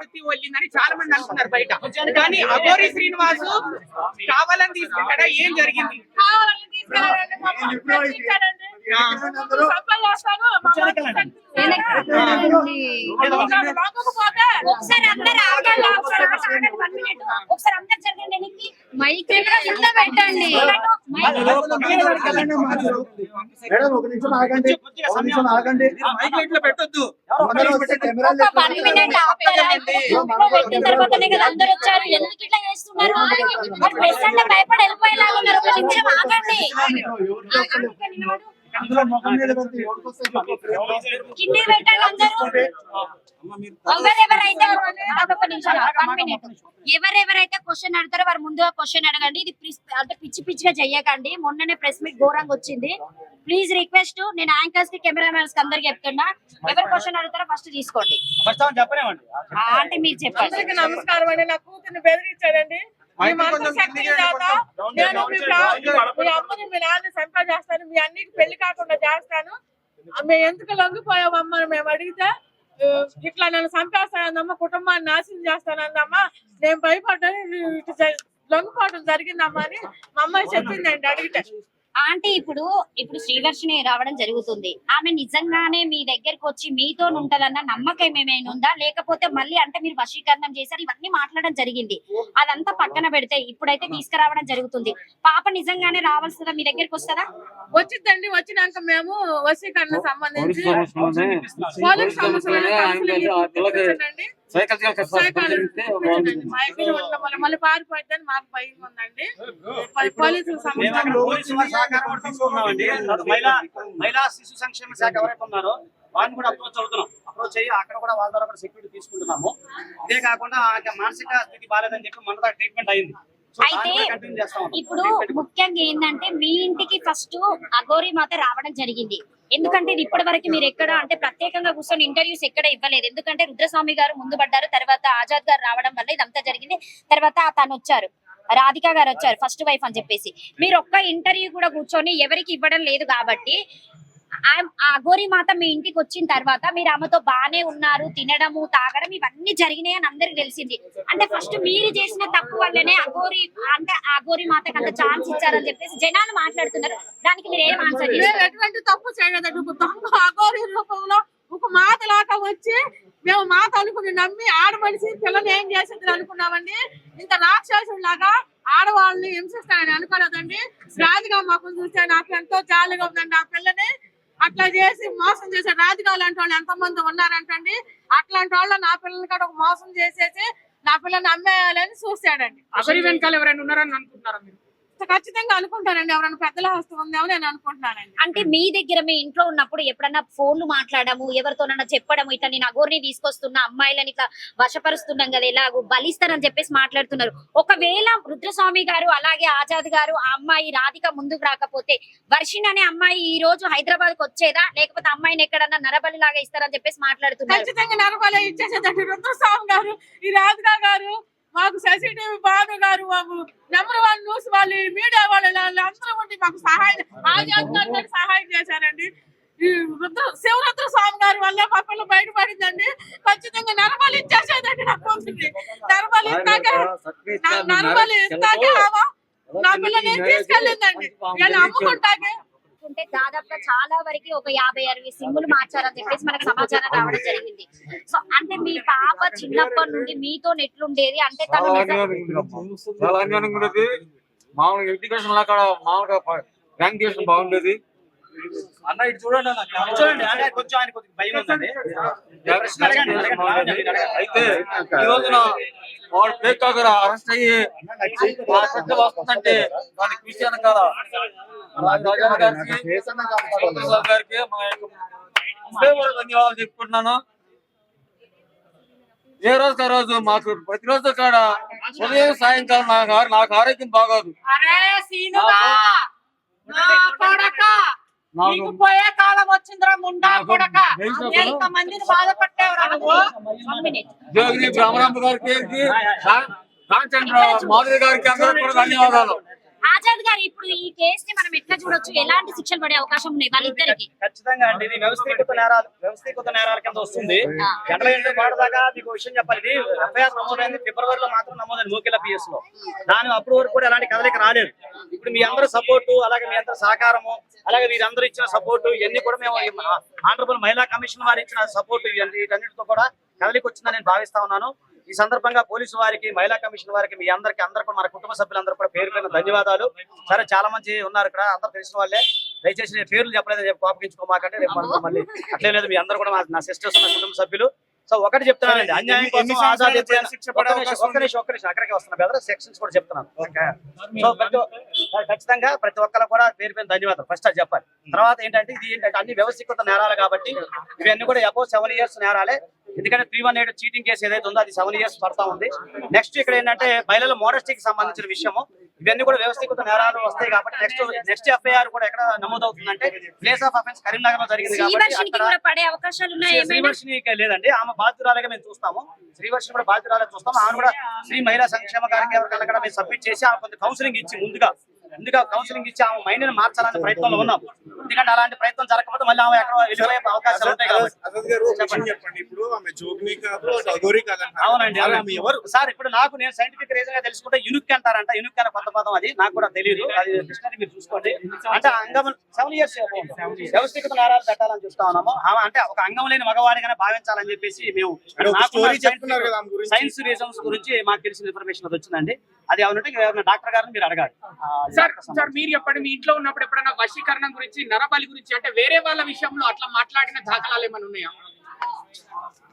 వృత్తి వెళ్ళిందని చాలా మంది అనుకున్నారు బయట. కానీ అఘోరి శ్రీనివాస్ కావాలని తీసుకుంటాడా? ఏం జరిగింది? ఒకసారి అందరు ఆగండి. ఒకసారి అందరు జరగండి మైక్ పెట్టండి. మేడం ఒక నిమిషం ఆగండి. ఒక నిమిషం ఆగండి. పెట్టొద్దు. మినిట్ ఆపుతారా ఇంట్లో పెట్టిన తర్వాతనే కదా అందరు వచ్చారు ఎందుకు ఇట్లా చేస్తున్నారు? ప్రెస్ అంటే భయపడి వెళ్ళిపోయేలాగా ఉన్నారు. ఒక నిమిషం ఆగండి. కింది పెట్టండి అందరూ. ఎవరెవరైతే అదొక నిమిషం వన్ మినిట్ ఎవరెవరైతే క్వశ్చన్ అడుగుతారో వారు ముందుగా క్వశ్చన్ అడగండి. ఇది ప్రిస్- అంటే పిచ్చి పిచ్చిగా చెయ్యకండి. మొన్ననే ప్రెస్ మీట్ ఘోరంగా వచ్చింది. ప్లీజ్ రిక్వెస్ట్ నేను యాంకర్స్కి కెమెరామెన్స్కి అందరికి చెప్తున్నా. ఎవరు క్వశ్చన్ అడుగుతారో ఫస్ట్ తీసుకోండి. అంటే మీరు చెప్పండి. నమస్కారం అండి. నా బెదిరించాడండి. మీ మనసు శక్తి దాత నేను మీ అమ్మని మీ నాన్న సంపా చేస్తాను మీ అన్నికి పెళ్ళి కాకుండా చేస్తాను. మేము ఎందుకు లొంగిపోయామమ్మా మేము అడిగితే ఇట్లా నన్ను చంపేస్తానమ్మా కుటుంబాన్ని నాశనం చేస్తానందమ్మా నేను భయపడ్డాను ఇటు జ- లొంగిపోవడం జరిగిందమ్మా అని మా అమ్మాయి చెప్పిందండి అడిగితే. ఆంటీ ఇప్పుడు ఇప్పుడు శ్రీవర్షిని రావడం జరుగుతుంది. ఆమె నిజంగానే మీ దగ్గరకు వచ్చి మీతో ఉంటదన్న నమ్మకం ఏమైనా ఉందా? లేకపోతే మళ్ళీ అంటే మీరు వశీకరణం చేశారు ఇవన్నీ మాట్లాడడం జరిగింది. అదంతా పక్కన పెడితే ఇప్పుడైతే తీసుకురావడం జరుగుతుంది. పాప నిజంగానే రావాల్సిందా? మీ దగ్గరికి వస్తుందా? వచ్చిందండి వచ్చినాక మేము వశీకరణ సంబంధించి మళ్ళీ మాకు భయం ఉందండి. పోలీసులు సంబంధించి కూడా తీసుకున్నామండి మహిళా మహిళా శిశు సంక్షేమ శాఖ ఎవరైతే ఉన్నారో. వారిని కూడా అప్రోచ్ అవుతున్నాం అప్రోచ్ అయ్యి అక్కడ కూడా వాళ్ళ ద్వారా కూడా సెక్యూరిటీ తీసుకుంటున్నాము. ఇదే కాకుండా ఆమెకి మానసిక స్థితి బాగాలేదని చెప్పి మన దగ్గర ట్రీట్మెంట్ అయింది. అయితే ఇప్పుడు ముఖ్యంగా ఏంటంటే మీ ఇంటికి ఫస్ట్ అఘోరి మాత రావడం జరిగింది. ఎందుకంటే ఇది ఇప్పటి వరకు మీరు ఎక్కడ అంటే ప్రత్యేకంగా కూర్చొని ఇంటర్వ్యూస్ ఎక్కడ ఇవ్వలేదు. ఎందుకంటే రుద్రస్వామి గారు ముందు పడ్డారు. తర్వాత ఆజాద్ గారు రావడం వల్ల ఇదంతా జరిగింది. తర్వాత తను వచ్చారు. రాధిక గారు వచ్చారు ఫస్ట్ వైఫ్ అని చెప్పేసి. మీరు ఒక్క ఇంటర్వ్యూ కూడా కూర్చొని ఎవరికి ఇవ్వడం లేదు కాబట్టి ఆ- ఆ అఘోరి మాత మీ ఇంటికి వచ్చిన తర్వాత మీరు ఆమెతో బానే ఉన్నారు తినడము తాగడం ఇవన్నీ జరిగినాయి అని అందరికి తెలిసింది. అంటే ఫస్ట్ మీరు చేసిన తప్పు వల్లనే అఘోరి అంటే ఆ అఘోరి మాత అంత ఛాన్స్ ఇచ్చారని చెప్పేసి జనాలు మాట్లాడుతున్నారు. దానికి మీరు ఏం ఆన్సర్ ఎటువంటి తప్పు చేయలేదు. అఘోరి రూపంలో ఒక మాత లాగా వచ్చి మేము మా అనుకుని నమ్మి ఆడ పిల్లలు పిల్లని ఏం చేసేది అనుకున్నామండి. ఇంత రాక్షసుడు లాగా ఆడవాళ్ళని హింసిస్తానని అనుకోలేదండి. రాజుగా మాకు చూస్తే నాకు ఎంతో జాలిగా ఉందండి ఆ పిల్లని. అట్లా చేసి మోసం చేసే రాజుగా లాంటి వాళ్ళు ఎంతమంది ఉన్నారంటండి. అట్లాంటి వాళ్ళు నా పిల్లల్ని కూడా ఒక మోసం చేసేసి నా పిల్లని అమ్మేయాలని చూశాడండి. వెనకాల ఎవరైనా ఉన్నారని అనుకుంటున్నారా మీరు? ఖచ్చితంగా అనుకుంటానండి. ఎవరైనా పెద్దల హస్తం ఉందేమో నేను అనుకుంటున్నానండి. అంటే మీ దగ్గర మీ ఇంట్లో ఉన్నప్పుడు ఎప్పుడన్నా ఫోన్లు మాట్లాడము ఎవరితోనన్నా చెప్పడము ఇట్లా నేను అఘోరిని తీసుకొస్తున్నా అమ్మాయిలని ఇట్లా వశపరుస్తున్నాం కదా ఎలాగో బలిస్తారని చెప్పేసి మాట్లాడుతున్నారు. ఒకవేళ రుద్రస్వామి గారు అలాగే ఆజాద్ గారు ఆ అమ్మాయి రాధిక ముందుకు రాకపోతే వర్షిణ్ అనే అమ్మాయి ఈ రోజు హైదరాబాద్కు వచ్చేదా? లేకపోతే అమ్మాయిని ఎక్కడన్నా నరబలి లాగా ఇస్తారని చెప్పేసి మాట్లాడుతున్నారు. ఖచ్చితంగా నరబలి ఇచ్చేసేదండి. రుద్రస్వామి గారు ఈ రాధికా గారు మాకు శశిటివి భాను గారు నెంబర్ వన్ న్యూస్ వాళ్ళు మీడియా వాళ్ళు అందరూ ఉండి మాకు సహాయం ఆజాద్ గారు సహాయం చేశారండి. ఈ రుద్ర శివరుద్ర స్వామి గారి వల్ల మా పిల్ల బయటపడిందండి. ఖచ్చితంగా నరబలి ఇచ్చేసేదండి నా కూతుర్ని. నరబలి ఇస్తాకే నరబలి ఇస్తాకే ఆమె నా పిల్లని తీసుకెళ్ళిందండి. వీళ్ళు అమ్ముకుంటాకే ఉంటే దాదాపుగా చాలా వరకు ఒక యాభై అరవై సిమ్ములు మార్చారని చెప్పేసి మనకు సమాచారం రావడం జరిగింది. సో అంటే మీ పాప చిన్నప్పటి నుండి మీతో ఎట్లుండేది అంటే తను మామూలుగా ఎడ్యుకేషన్ అక్కడ మామూలుగా ర్యాంక్ చేసిన బాగుండేది. అన్న ఇటు చూడండి అన్న కొంచెం ఆయన భయం ఉందండి. అయితే ఈ రోజున వాడు ఫేక్ కాకర అరెస్ట్ అయ్యి వస్తుందంటే దానికి విషయాన్ని కదా. గారికి మా యొక్క ధన్యవాదాలు చెప్పుకుంటున్నాను. ఏ రోజు ఆ రోజు మాకు ప్రతిరోజు కాడ ఉదయం సాయంకాలం నాకు నాకు ఆరోగ్యం బాగోదు. నాకు పోయే కాలం వచ్చిందిరా ముండా కొడక. ఎంత మందిని నువ్వు. జోగిని బ్రహ్మరాంబ గారికి కాంచంద్ర మాధవి గారికి అందరూ కూడా ధన్యవాదాలు. ఆజాద్ గారు ఇప్పుడు ఈ కేసు ని మనం ఎట్లా చూడొచ్చు? ఎలాంటి శిక్షలు పడే అవకాశం ఉన్నాయి వాళ్ళిద్దరికి? ఖచ్చితంగా అండి. ఇది వ్యవస్థీకృత నేరాలు వ్యవస్థీకృత నేరాల కింద వస్తుంది. ఏంటంటే వాడదాకా మీకు విషయం చెప్పాలి. ఇది ఎఫ్ఐఆర్ నమోదైంది ఫిబ్రవరిలో మాత్రం నమోదైంది మూకిల పిఎస్లో దాని అప్పుడు వరకు కూడా ఎలాంటి కదలిక రాలేదు. ఇప్పుడు మీ అందరూ సపోర్టు అలాగే మీ అందరూ సహకారము అలాగే వీరందరూ ఇచ్చిన సపోర్టు ఇవన్నీ కూడా మేము ఆనరబుల్ మహిళా కమిషన్ వారు ఇచ్చిన సపోర్టు వీటన్నిటితో కూడా కదలిక వచ్చిందని నేను భావిస్తా ఉన్నాను. ఈ సందర్భంగా పోలీసు వారికి మహిళా కమిషన్ వారికి మీ అందరికి అందరూ కూడా మన కుటుంబ సభ్యులందరూ కూడా పేరు పైన ధన్యవాదాలు. సరే చాలా మంది ఉన్నారు ఇక్కడ. అందరూ తెలిసిన వాళ్ళే. దయచేసి నేను పేర్లు చెప్పలేదని చెప్పి కోపగించుకోమాకంటే రేపు మళ్ళీ అట్లే లేదు. మీ అందరూ కూడా నా సిస్టర్స్ ఉన్న కుటుంబ సభ్యులు. సో ఒకటి చెప్తున్నానండి. అన్యాయం కోసం అక్కడికే వస్తున్నా సెక్షన్స్ కూడా చెప్తున్నాను. సో ఖచ్చితంగా ప్రతి ఒక్కరు కూడా పేరు పేరు ధన్యవాదాలు. ఫస్ట్ అది చెప్పాలి. తర్వాత ఏంటంటే ఇది ఏంటంటే అన్ని వ్యవస్థీకృత నేరాలు కాబట్టి ఇవన్నీ కూడా అబౌ సెవెన్ ఇయర్స్ నేరాలే. ఎందుకంటే three one eight cheating case ఏదైతే ఉందో అది సెవెన్ ఇయర్స్ పడతా ఉంది. నెక్స్ట్ ఇక్కడ ఏంటంటే మహిళల మోడస్టీకి సంబంధించిన విషయము. ఇవన్నీ కూడా వ్యవస్థీకృత నేరాలు వస్తాయి కాబట్టి నెక్స్ట్ నెక్స్ట్ ఎఫ్ఐఆర్ కూడా ఎక్కడ నమోదవుతుందంటే ప్లేస్ ఆఫ్ అఫెన్స్ కరీంనగర్లో జరిగింది కాబట్టి శ్రీవర్షిని లేదండి. ఆమె బాధ్యురాలుగా మేము చూస్తాము. శ్రీవర్షిని కూడా బాధ్యురాలుగా చూస్తాము. ఆమె కూడా శ్రీ మహిళా సంక్షేమ కార్యక్రమం కూడా మేము సబ్మిట్ చేసి ఆమె కొంత కౌన్సిలింగ్ ఇచ్చి ముందుగా ముందుగా కౌన్సిలింగ్ ఇచ్చి ఆమె మైండ్ని మార్చాలనే ప్రయత్నంలో ఉన్నాం. ఎందుకంటే అలాంటి ప్రయత్నం జరగకపోతే మళ్ళీ ఆమె ఎక్కడ వెళ్ళిపోయే అవకాశాలు ఉంటాయి అవునండి ఎవరు? సార్ ఇప్పుడు నాకు నేను సైంటిఫిక్ రీజన్గా తెలుసుకుంటే యునిక్ అంటారంట. యునిక్ అనే కొత్త పదం అది. నాకు కూడా తెలియదు అది డిక్షనరీ మీరు చూసుకోండి. అంటే అంగం సెవెన్ ఇయర్స్ వ్యవస్థీకృత నేరాలు పెట్టాలని చూస్తా ఉన్నాము. ఆమె అంటే ఒక అంగం లేని మగవాడిగానే భావించాలని చెప్పేసి మేము. సైన్స్ రీజన్స్ గురించి. మాకు తెలిసిన ఇన్ఫర్మేషన్ అది వచ్చిందండి. అది ఏమంటే డాక్టర్ గారిని మీరు అడగాలి. సార్ మీరు చెప్పండి మీ ఇంట్లో ఉన్నప్పుడు ఎప్పుడైనా వశీకరణ గురించి నరబలి గురించి అంటే వేరే వాళ్ళ విషయంలో అట్లా మాట్లాడిన దాఖలాలు ఏమైనా ఉన్నాయా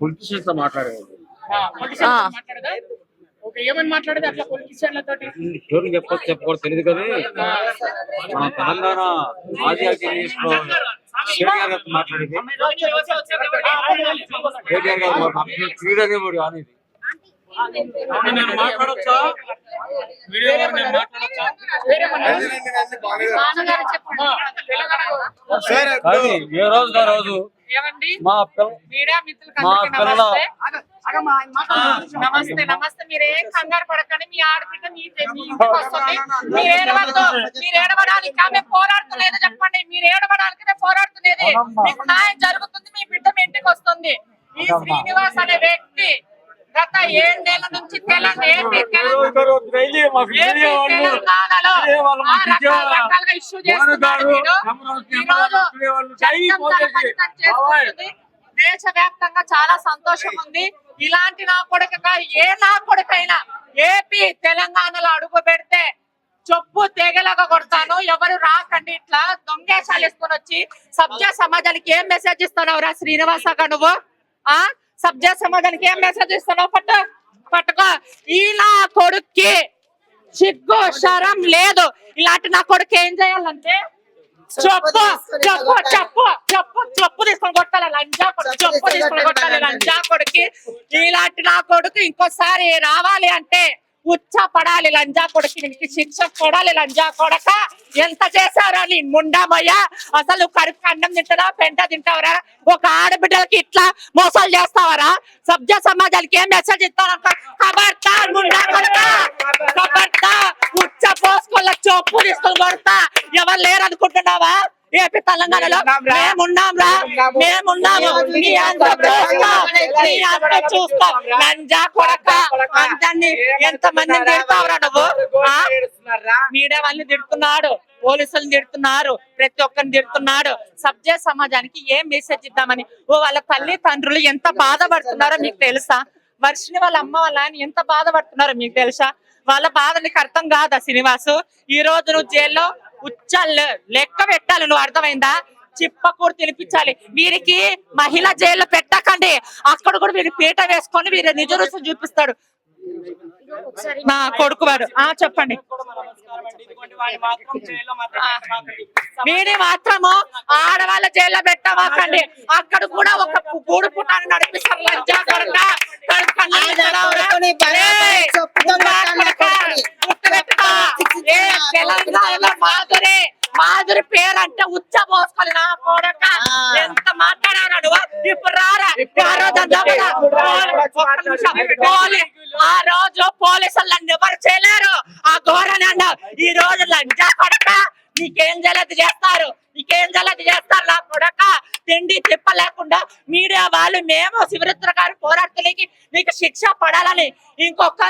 పొలిటీషియన్స్తో మాట్లాడేది Politicians తో మాట్లాడదా ఓకే ఏమని మాట్లాడేది అట్లా పొలిటీషియన్ల తోటి ఎవరు చెప్పొచ్చు చెప్పకూడదు తెలియదు కానీ మన తెలంగాణ ఆదివాసీ లో కేటీఆర్ గారితో మాట్లాడేది కేటీఆర్ గారు క్రీడనేవాడు అనేది నేను మాట్లాడొచ్చా వీడియో నేను మాట్లాడొచ్చా? కానీ ఏ రోజు ఆ రోజు? ఏమండి? మా పిల్ల మీడియా మిత్రులకు మా అందరికీ పిల్ల నమస్తే. నమస్తే మీరేం కంగారు పడకండి. మీ ఆడబిడ్డ మీ ఇంటికి వస్తుంది. మీరు ఏడవద్దు. మీరు ఏడవడానికి ఆమె పోరాడుతులేదు చెప్పండి. మీరు ఏడవడానికి నేను పోరాడుతున్నది మీకు న్యాయం జరుగుతుంది. మీ బిడ్డ మీ ఇంటికి వస్తుంది. ఈ శ్రీనివాస్ అనే వ్యక్తి గత ఏడేళ్ళ నుంచి తెలంగాణలో ఇష్యూ. దేశవ్యాప్తంగా చాలా సంతోషం ఉంది. ఇలాంటి నా కొడుకుగా ఏ నా కొడుకైనా ఏపీ తెలంగాణలో అడుగు పెడితే చొప్పు తెగలగా కొడతాను. ఎవరు రాకండి ఇట్లా దొంగేశాలు వేసుకొని వచ్చి సభ్య సమాజానికి ఏం మెసేజ్ ఇస్తున్నావు రా శ్రీనివాసగా నువ్వు? ఆ? సబ్జా సమాజానికి ఏం మెసేజ్ ఇస్తున్నావు? పట్టు పట్టుకో. ఈ నా కొడుక్కి సిగ్గు శరం లేదు. ఇలాంటి నా కొడుకు ఏం చేయాలంటే చెప్పు చెప్పు చెప్పు చెప్పు చెప్పు తీసుకొని కొట్టాలి. లంజా కొడుకు చెప్పు తీసుకొని కొట్టాలి. లంజా కొడుకు ఇలాంటి నా కొడుకు ఇంకోసారి రావాలి అంటే ఉచ్చ పడాలి లంజా కొడుకు శిక్ష పడాలి లంజా కొడక. ఎంత చేశారా నీ ముండామయ్య? అసలు కడుపు అన్నం తింటారా పెంట తింటావరా? ఒక ఆడబిడ్డలకి ఇట్లా మోసాలు చేస్తావరా? సభ్య సమాజానికి ఏం మెసేజ్ ఇస్తారా కబర్తా ముండా కొడక కబర్తా ఉచ్చ పోసుకోళ్ళ చొప్పు తీసుకొని కొడతా. ఎవరు లేరు అనుకుంటున్నావా ఏపీ తెలంగాణలో మేమున్నాం రా మేమున్నాము. నీ అంత చూస్తాం నీ అంత చూస్తాం. లంజా కొడక. అందరినీ ఎంత మందిని తిడతావురా నువ్వు? మీడియా వాళ్ళని తిడుతున్నాడు. పోలీసులను తిడుతున్నారు. ప్రతి ఒక్కరిని తిడుతున్నాడు. సభ్య సమాజానికి ఏం మెసేజ్ ఇద్దామని? ఓ వాళ్ళ తల్లి తండ్రులు ఎంత బాధపడుతున్నారో మీకు తెలుసా? వర్షిని వాళ్ళ అమ్మ వాళ్ళ ఆయన ఎంత బాధపడుతున్నారో మీకు తెలుసా? వాళ్ళ బాధ నీకు అర్థం కాదా శ్రీనివాసు? ఈ రోజు నువ్వు జైల్లో ఉచ్చల్ లెక్క పెట్టాలి నువ్వు అర్థమైందా? చిప్పకూరు తినిపించాలి. వీరికి మహిళ జైల్లో పెట్టకండి. అక్కడ కూడా వీరి పీట వేసుకొని వీరి నిజ రుచి చూపిస్తాడు. నా కొడుకు వాడు. ఆ చెప్పండి. వీడి మాత్రము ఆడవాళ్ళ జైల్లో పెట్టమాకండి. అక్కడ కూడా ఒక గూడు పుట్టాన్ని నడిపిస్తారు. లంచా కొడక. కడుపు కన్నం తింటావురా? ఏయ్, లంచా కొడక. గుర్తుపెట్టుకో. మాధురి మాధురి పేరు అంటే ఉచ్చ పోసుకోవాలి నా కొడక. ఎంత మాట్లాడారా నువ్వు ఇప్పుడు రారా. ఆ రోజు పోలీసులు ఎవరు చేయలేరు? ఆ అన్నావు ఈ రోజు లంచా కొడక. నీకేం జలది చేస్తారు? నీకేం జలది చేస్తారు నా కొడక? తిండి తిప్పలేకుండా మీడియా వాళ్ళు మేము శివరుద్ర గారి పోరాటలకి నీకు శిక్ష పడాలని ఇంకొక